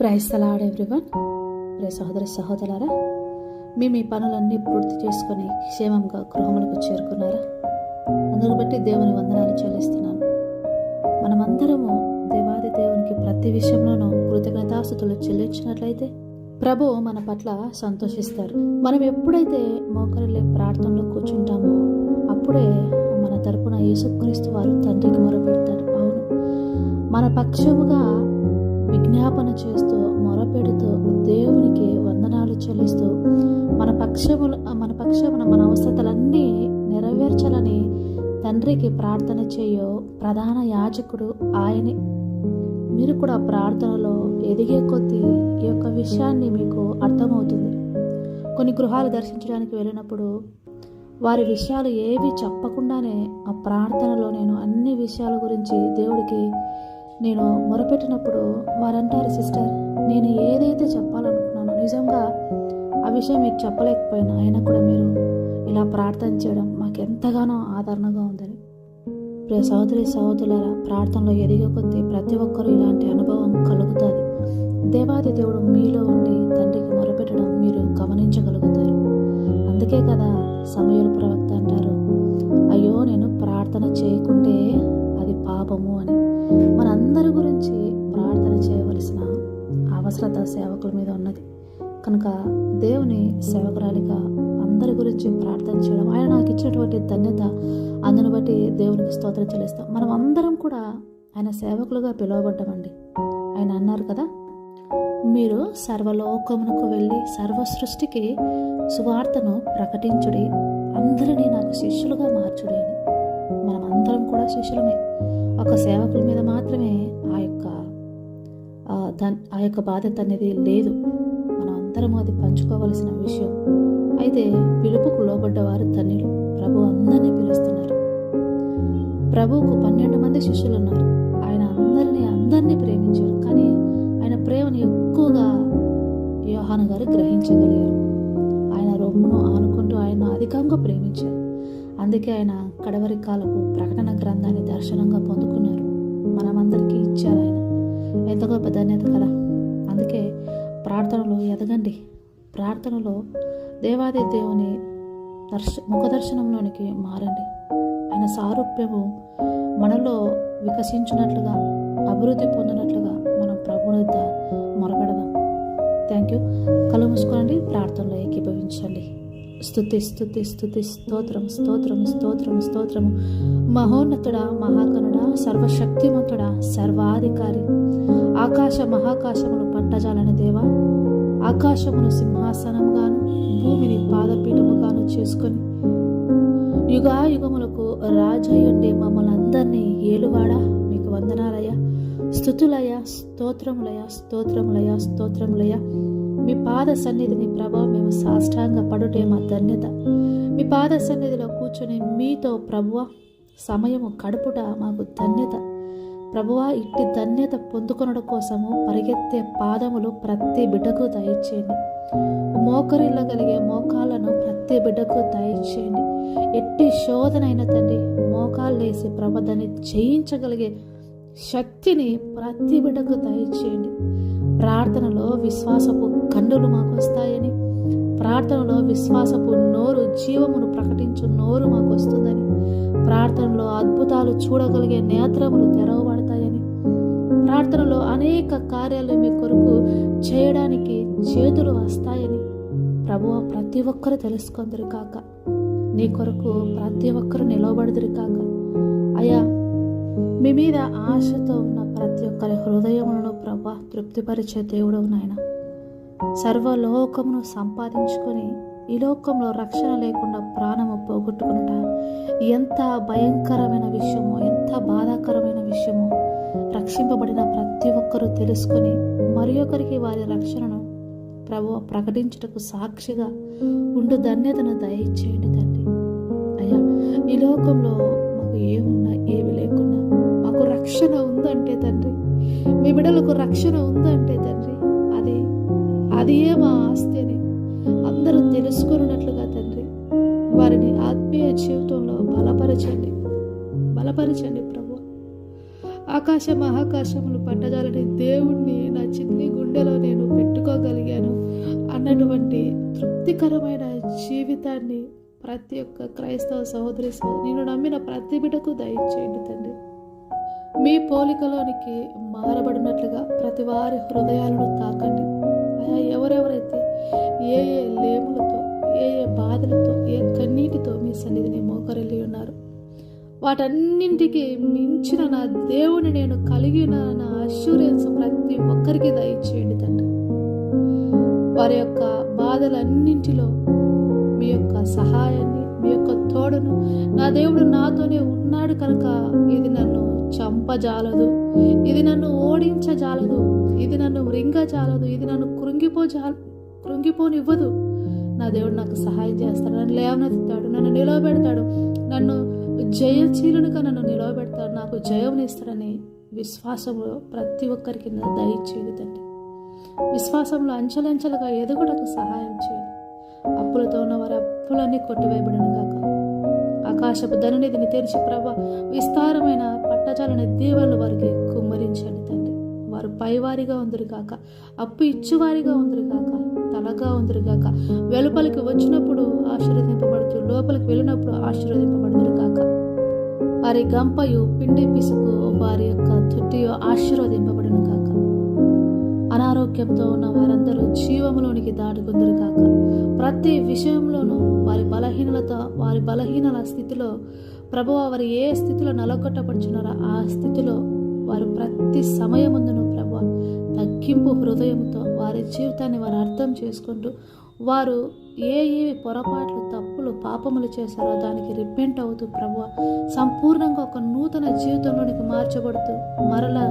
Praise the Lord everyone. ప్రే సహోదరి సహోదరారా మీ మీ పనులన్నీ పూర్తి చేసుకొని క్షేమంగా గృహములకు చేరుకున్నారా? అందును బట్టి దేవుని వందనాలు చెల్లిస్తున్నాను. మనమందరము దేవాది దేవునికి ప్రతి విషయంలోనూ కృతజ్ఞతాస్థుతులు చెల్లించినట్లయితే ప్రభు మన పట్ల సంతోషిస్తారు. మనం ఎప్పుడైతే మోకరిల్లే ప్రార్థనలో కూర్చుంటామో అప్పుడే మన తరపున యేసుక్రీస్తు వారు తండ్రికి మొరపెడతారు. అవును. మన పక్షముగా విజ్ఞాపన చేస్తూ మొరపెడుతూ దేవునికి వందనాలు చెల్లిస్తూ మన పక్షముల మన పక్షమున మన అవసరతలన్నీ నెరవేర్చాలని తండ్రికి ప్రార్థన చేయో ప్రధాన యాజకుడు ఆయనే. మీరు కూడా ప్రార్థనలో ఎదిగే కొద్దీ ఈ యొక్క విషయాన్ని మీకు అర్థమవుతుంది. కొన్ని గృహాలు దర్శించడానికి వెళ్ళినప్పుడు వారి విషయాలు ఏవి చెప్పకుండానే ఆ ప్రార్థనలో నేను అన్ని విషయాల గురించి దేవుడికి నేను మొరపెట్టినప్పుడు వారంటారు సిస్టర్ నేను ఏదైతే చెప్పాలనుకున్నానో నిజంగా ఆ విషయం మీకు చెప్పలేకపోయినా అయినా కూడా మీరు ఇలా ప్రార్థన చేయడం మాకు ఎంతగానో ఆదరణగా ఉందని. ప్రియ సహోదరి సహోదరుల ప్రార్థనలో ఎదిగే కొద్దీ ప్రతి ఒక్కరూ ఇలాంటి అనుభవం కలుగుతుంది. దేవాది దేవుడు మీలో ఉండి తండ్రికి మొరపెట్టడం మీరు గమనించగలుగుతారు. అందుకే కదా సమయాల ప్రవక్త అంటారు అయ్యో నేను ప్రార్థన చేయకుంటే అది పాపము అని. అందరి గురించి ప్రార్థన చేయవలసిన అవసరత సేవకుల మీద ఉన్నది. కనుక దేవుని సేవకురాలిగా అందరి గురించి ప్రార్థన చేయడం ఆయన నాకు ఇచ్చినటువంటి ధన్యత అందును బట్టి దేవునికి స్తోత్రం చెల్లిస్తాం. మనం అందరం కూడా ఆయన సేవకులుగా పిలువబడ్డామండి. ఆయన అన్నారు కదా మీరు సర్వలోకమునకు వెళ్ళి సర్వ సృష్టికి సువార్తను ప్రకటించుడి అందరినీ నాకు శిష్యులుగా మార్చుడి అని. మనం అందరం కూడా శిష్యులమే. ఒక సేవకుల మీద మాత్రమే ఆ యొక్క ఆ ఆ యొక్క బాధ్యత అనేది లేదు. మనం అందరం అది పంచుకోవలసిన విషయం. అయితే పిలుపుకు లోబడ్డవారు ధన్యులు. ప్రభు అందరినీ పిలుస్తున్నారు. ప్రభువుకు పన్నెండు మంది శిష్యులు ఉన్నారు ఆయన అందరినీ అందరినీ ప్రేమించారు. కానీ ఆయన ప్రేమను ఎక్కువగా యోహాను గారు గ్రహించగలిగారు. అందుకే ఆయన కడవరి కాలపు ప్రకటన గ్రంథాన్ని దర్శనంగా పొందుకున్నారు. మనమందరికీ ఇచ్చారు ఆయన. ఎంత గొప్ప ధన్యత కదా. అందుకే ప్రార్థనలో ఎదగండి. ప్రార్థనలో దేవాది దేవుని దర్శ ముఖ దర్శనంలోనికి మారండి. ఆయన సారూప్యము మనలో వికసించినట్లుగా అభివృద్ధి పొందినట్లుగా మనం ప్రభునిద్ద మొరపెడదాం. Thank you. కళ్ళు మూసుకోండి ప్రార్థనలో ఏకీభవించండి. స్థుతి స్థుతి స్థుతి స్తోత్రం స్తోత్రం స్తోత్రం స్తోత్రము. మహోన్నతుడా మహాకనుడ సర్వశక్తిమంతుడా సర్వాధికారి. ఆకాశ మహాకాశమును పట్టజాలని దేవా. ఆకాశమును సింహాసనంగాను భూమిని పాదపీఠముగాను చేసుకొని యుగాయుగములకు రాజయుండే మమ్మల్ని అందరినీ ఏలువాడా? మీకు వందనాలయ స్థుతులయ స్తోత్రములయ స్తోత్రములయ స్తోత్రములయ మీ పాద సన్నిధిని ప్రభా మేము సాష్టాంగ పడుటే మా ధన్యత. మీ పాద సన్నిధిలో కూర్చొని మీతో ప్రభువ సమయము కడుపుట మాకు ధన్యత. ప్రభువ ఇట్టి ధన్యత పొందుకొనడం కోసము పరిగెత్తే పాదములు ప్రతి బిడ్డకు దయచేయండి. మోకరిల్లగలిగే మోకాలను ప్రతి బిడ్డకు దయచేయండి. ఎట్టి శోధనైన తండ్రి మోకాలు వేసి ప్రభదని జయించగలిగే శక్తిని ప్రతి బిడ్డకు దయచేయండి. ప్రార్థనలో విశ్వాసపు కండులు మాకు వస్తాయని ప్రార్థనలో విశ్వాసపు నోరు జీవమును ప్రకటించు నోరు మాకు వస్తుందని ప్రార్థనలో అద్భుతాలు చూడగలిగే నేత్రములు తెరవబడతాయని ప్రార్థనలో అనేక కార్యాలు మీ కొరకు చేయడానికి చేతులు వస్తాయని ప్రభువ ప్రతి ఒక్కరు తెలుసుకుందరు కాక. నీ కొరకు ప్రతి ఒక్కరు నిలవబడదురు కాక. అయ్యా మీ మీద ఆశతో ఉన్న ప్రతి ఒక్కరి హృదయములను తృప్తిపరిచే దేవుడు నాయన. సర్వలోకమును సంపాదించుకొని ఈ లోకంలో రక్షణ లేకుండా ప్రాణము పోగొట్టుకునుట ఎంత భయంకరమైన విషయమో ఎంత బాధాకరమైన విషయమో రక్షింపబడిన ప్రతి ఒక్కరూ తెలుసుకొని మరి ఒకరికి వారి రక్షణను ప్రభు ప్రకటించుటకు సాక్షిగా ఉండు ధన్యతను దయచేయండి తండ్రి. అయ్యా ఈ లోకంలో మాకు ఏమున్నా ఏమి లేకున్నా రక్షణ ఉందంటే తండ్రి. మీ బిడ్డలకు రక్షణ ఉందంటే తండ్రి. అది అది ఏ మా ఆస్తిని అందరూ తెలుసుకున్నట్లుగా తండ్రి. వారిని ఆత్మీయ జీవితంలో బలపరచండి. బలపరచండి ప్రభు. ఆకాశ మహాకాశములు పట్టజాలని దేవుణ్ణి నా చిన్ని గుండెలో నేను పెట్టుకోగలిగాను. అన్నటువంటి తృప్తికరమైన జీవితాన్ని ప్రతి ఒక్క క్రైస్తవ సహోదరి సహోదరి నేను నమ్మిన ప్రతి బిడ్డకు దయచేయండి తండ్రి. మీ పోలికలోనికి మారబడినట్లుగా ప్రతి వారి హృదయాలను తాకండి. అయా ఎవరెవరైతే ఏ ఏ లేములతో ఏ ఏ బాధలతో ఏ కన్నీటితో మీ సన్నిధిని మోకరిల్లి ఉన్నారు వాటన్నింటికి మించిన నా దేవుని నేను కలిగిన నా అష్యూరెన్స్ ప్రతి ఒక్కరికి దయచేయండి తండ్రి. వారి యొక్క బాధలన్నింటిలో మీ యొక్క సహాయాన్ని తోడును. నా దేవుడు నాతోనే ఉన్నాడు కనుక ఇది నన్ను చంపజాలదు. ఇది నన్ను ఓడించజాలదు. ఇది నన్ను మృంగజాలదు. ఇది నన్ను కృంగిపోజా కృంగిపోనివ్వదు. నా దేవుడు నాకు సహాయం చేస్తాడు. నన్ను లేవనెత్తాడు నన్ను నిలవబెడతాడు. నన్ను జయశీలునిగా నన్ను నిలవబెడతాడు. నాకు జయమునిస్తాడని విశ్వాసంలో ప్రతి ఒక్కరికి దయచేయదు తండ్రి. విశ్వాసంలో అంచెలంచెలుగా ఎదుగుటకు సహాయం చేయండి అప్పులతో ఉన్న వారి అప్పులన్నీ కొట్టివేయబడను కాక ఆకాశపు ధననిధిని తెరిచి ప్రభ విస్తారమైన పట్టజాలని దీవెనలు వారికి కుమ్మరించండి తండ్రి. వారు పైవారిగా ఉందరు కాక అప్పు ఇచ్చువారిగా ఉందరు కాక తలగా ఉందరు కాక వెలుపలికి వచ్చినప్పుడు ఆశీర్వదింపబడుతూ లోపలికి వెళ్ళినప్పుడు ఆశీర్వదింపబడుతురు కాక వారి గంపయు పిండి పిసుకు వారి యొక్క తుట్టియు ఆశీర్వదింపబడిన కాక అనారోగ్యంతో ఉన్న వారందరూ జీవములోనికి దాటుకుందరు కాక ప్రతి విషయంలోనూ వారి బలహీనత వారి బలహీనల స్థితిలో ప్రభు వారు ఏ స్థితిలో నలగొట్టబడుచున్నారో ఆ స్థితిలో వారు ప్రతి సమయముందును ప్రభు తగ్గింపు హృదయంతో వారి జీవితాన్ని వారు అర్థం చేసుకుంటూ వారు ఏ ఏ పొరపాట్లు తప్పులు పాపములు చేశారో దానికి రిపెంట్ అవుతూ ప్రభు సంపూర్ణంగా ఒక నూతన జీవితంలోనికి మార్చబడుతూ మరలా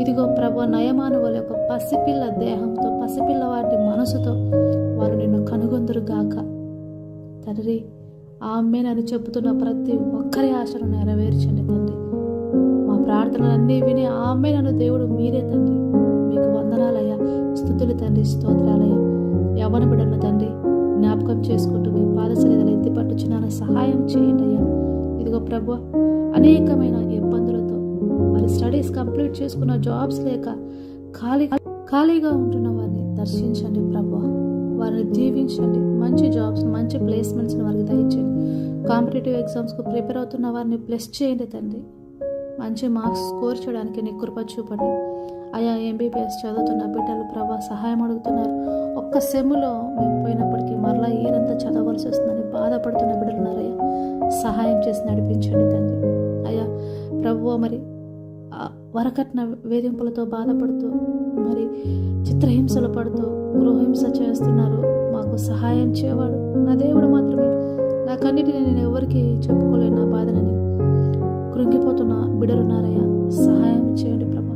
ఇదిగో ప్రభు నయమానువుల యొక్క పసిపిల్ల దేహంతో పసిపిల్ల వాటి మనసుతో వారు నిన్ను కనుగొందురు గాక. తండ్రి ఆమెనని చెబుతున్న ప్రతి ఒక్కరి ఆశను నెరవేర్చండి తండ్రి. మా ప్రార్థనలన్నీ విని ఆమె నన్ను దేవుడు మీరే తండ్రి. మీకు వందనాలయ్యా. స్థుతులు తండ్రి స్తోత్రాలయ్యా యవన బిడ్డలను తండ్రి జ్ఞాపకం చేసుకుంటూ మీ పాదసరిదలు ఎత్తి పట్టుచున్నాను సహాయం చేయండి అయ్యా. ఇదిగో ప్రభు అనేకమైన ఇబ్బందులతో వారి స్టడీస్ కంప్లీట్ చేసుకున్న జాబ్స్ లేక ఖాళీ ఖాళీగా ఉంటున్న వారిని దర్శించండి ప్రభు. వారిని దీవించండి. మంచి జాబ్స్ మంచి ప్లేస్మెంట్స్ని వారికి దయచేయండి. కాంపిటేటివ్ ఎగ్జామ్స్కు ప్రిపేర్ అవుతున్న వారిని ప్లస్ చేయండి తండ్రి. మంచి మార్క్స్ స్కోర్ చేయడానికి నీ కృప చూపండి. అయా ఎంబీబీఎస్ చదువుతున్న బిడ్డలు ప్రభా సహాయం అడుగుతున్నారు. ఒక్క సెమ్ములో మేము పోయినప్పటికీ మరలా ఈరంతా చదవలసి వస్తుందని బాధపడుతున్న బిడ్డలు ఉన్నారయ్యా సహాయం చేసి నడిపించండి తండ్రి. అయ్యా ప్రభువ మరి వరకట్న వేధింపులతో బాధపడుతూ మరి చిత్రహింసలు పడుతూ గృహహింస చేస్తున్నారు. మాకు సహాయం చేయవాడు నా దేవుడు మాత్రమే. నాకన్నిటిని నేను ఎవరికి చెప్పుకోలేను. నా బాధనని కృంగిపోతున్న బిడలున్నారయ్యా సహాయం చేయండి ప్రభు.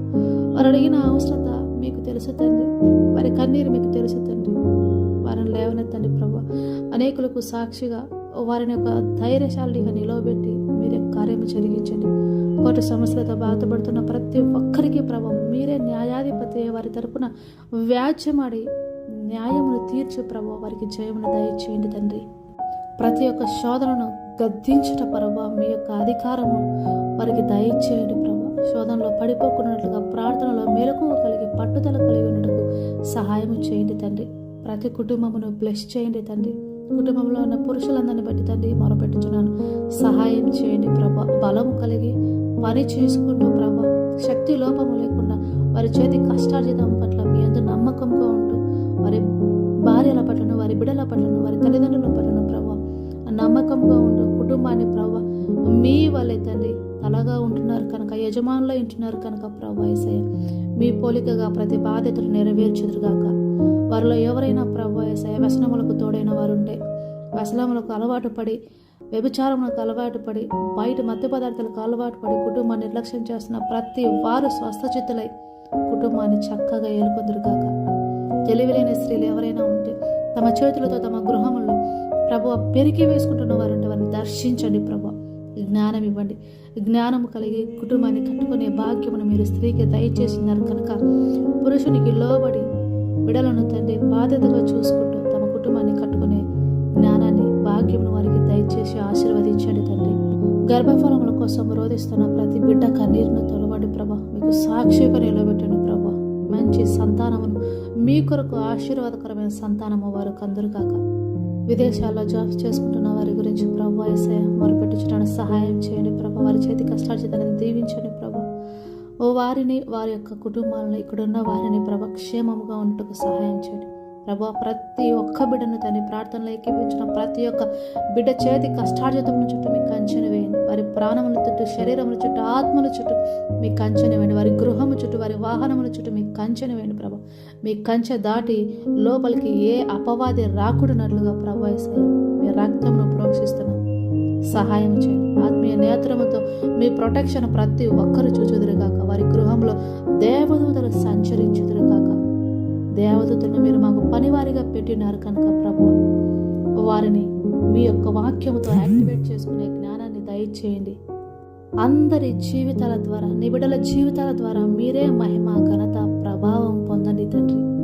వారు అడిగిన అవసరత మీకు తెలుసు తండ్రి. వారి కన్నీరు మీకు తెలుసు తండ్రి. వారిని లేవనెత్తండి ప్రభా. అనేకులకు సాక్షిగా వారిని ఒక ధైర్యశాలిగా నిలవబెట్టి మీరే కార్యము జరిగించండి. కోటి సమస్యలతో బాధపడుతున్న ప్రతి ఒక్కరికి ప్రభావం మీరే న్యాయాధిపతి వారి తరపున వ్యాజ్యమాడి న్యాయమును తీర్చు ప్రభావ వారికి జయమును దయచేయండి తండ్రి. ప్రతి ఒక్క శోధనను గద్దించుట ప్రభా మీ యొక్క అధికారము వారికి దయచేయండి ప్రభు. శోధనలో పడిపోకున్నట్లుగా ప్రార్థనలో మెలకువ కలిగి పట్టుదల కలిగి ఉన్నట్టుకు సహాయం చేయండి తండ్రి. ప్రతి కుటుంబమును బ్లెస్ చేయండి తండ్రి. కుటుంబంలో ఉన్న పురుషులందరిని బట్టి తండ్రి మొరపెట్టుచున్నాను. సహాయం చేయండి ప్రభా. బలం కలిగి పని చేసుకుంటూ ప్రభా. శక్తి లోపము లేకుండా వారి చేతి కష్టార్జితం పట్ల మీ అందరు నమ్మకంగా ఉంటూ వారి భార్యల పట్లను వారి బిడ్డల పట్లను వారి తల్లిదండ్రుల పట్లను ప్రభా. నమ్మకంగా ఉండు. కుటుంబాన్ని ప్రభా మీ వలె తండ్రి తలగా ఉంటున్నారు కనుక యజమానులు ఉంటున్నారు కనుక ప్రభా ఏసయ్య మీ పోలికగా ప్రతి బాధ్యతలు నెరవేర్చుదురుగాక. వారిలో ఎవరైనా ప్రభా ఏసయ్య వ్యసనములకు తోడైన వారు ఉంటే వ్యసనములకు అలవాటు పడి వ్యభిచారములకు అలవాటు పడి బయట మద్య పదార్థాలకు అలవాటు పడి కుటుంబాన్ని నిర్లక్ష్యం చేస్తున్న ప్రతి వారు స్వస్థచిత్తులై కుటుంబాన్ని చక్కగా ఏలుకొందురుగాక. తెలివిలేని స్త్రీలు ఎవరైనా ఉంటే తమ చేతులతో తమ గృహములు ప్రభు పెరిగి వేసుకుంటున్న వారు ఉంటే వారిని దర్శించండి ప్రభు. జ్ఞానం ఇవ్వండి. జ్ఞానము కలిగి కుటుంబాన్ని కట్టుకునే భాగ్యమును మీరు స్త్రీకి దయచేసినారు కనుక పురుషునికి లోబడి బిడలను తండ్రి బాధ్యతగా చూసుకుంటూ తమ కుటుంబాన్ని కట్టుకునే జ్ఞానాన్ని భాగ్యమును వారికి దయచేసి ఆశీర్వదించండి తండ్రి. గర్భఫలముల కోసం రోధిస్తున్న ప్రతి బిడ్డ కన్నీరును తొలవండి ప్రభా. మీకు సాక్షిగా నిలబెట్టండి ప్రభా. మంచి సంతానమును మీ కొరకు ఆశీర్వాదకరమైన సంతానము వారు కందురుగాక విదేశాల్లో జాబ్స్ చేసుకుంటున్న వారి గురించి ప్రభు ఏసయ మొరపెట్టుచడానికి సహాయం చేయండి ప్రభు. వారి చేతి కష్టార్జితాన్ని దీవించండి ప్రభు. ఓ వారిని వారి యొక్క కుటుంబాలను ఇక్కడున్న వారిని ప్రభ క్షేమముగా ఉంటకు సహాయం చేయండి. ప్రభా ప్రతి ఒక్క బిడ్డను తన ప్రార్థనలో ఎక్కిపించిన ప్రతి ఒక్క బిడ్డ చేతి కష్టార్జితముల చుట్టూ మీ కంచెను వేయండి. వారి ప్రాణముల చుట్టూ శరీరముల చుట్టూ ఆత్మల చుట్టూ మీ కంచెను వేయండి. వారి గృహము చుట్టూ వారి వాహనముల చుట్టూ మీ కంచెను వేయండి ప్రభా. మీ కంచె దాటి లోపలికి ఏ అపవాది రాకుడునట్లుగా ప్రభు ఏసయ్య మీ రక్తమును ప్రోక్షిస్తున్నాం సహాయం చేయండి. ఆత్మీయ నేత్రముతో మీ ప్రొటెక్షన్ ప్రతి ఒక్కరు చూచుదురుగాక. వారి గృహంలో దేవదూతలు సంచరించుదురుగాక. దేవదూతలను మీరు మాకు పనివారిగా పెట్టినారు కనుక ప్రభు వారిని మీ యొక్క వాక్యముతో యాక్టివేట్ చేసుకునే జ్ఞానాన్ని దయచేయండి. అందరి జీవితాల ద్వారా నిబిడల జీవితాల ద్వారా మీరే మహిమ ఘనత ప్రభావం పొందండి తండ్రి.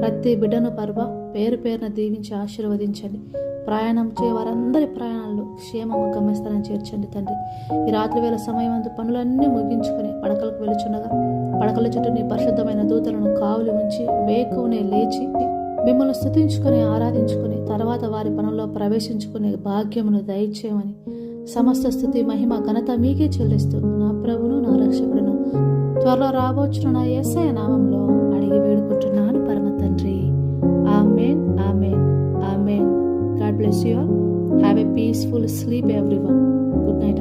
ప్రతి బిడ్డను పర్వ పేరు పేరున దీవించి ఆశీర్వదించండి. ప్రయాణం చే వారందరి ప్రయాణాల్లో క్షేమము గమ్యస్థానం చేర్చండి తండ్రి. ఈ రాత్రి వేళ సమయం అందు పనులన్నీ ముగించుకొని పడకలకు వెలుచుండగా పడకల చుట్టూ నీ పరిశుద్ధమైన దూతలను కావులు ఉంచి వేకువనే లేచి మిమ్మల్ని స్థుతించుకొని ఆరాధించుకొని తర్వాత వారి పనుల్లో ప్రవేశించుకునే భాగ్యమును దయచేయమని సమస్త స్థుతి మహిమ ఘనత మీకే చెల్లిస్తూ నా ప్రభును నా రక్షకుడును త్వరలో రాబోచున్న నా ఎస్ఐ నామంలో అడిగి వేడుకుంటున్నాను పరమ తండ్రి. Amen amen amen. God bless you all. Have a peaceful sleep everyone good night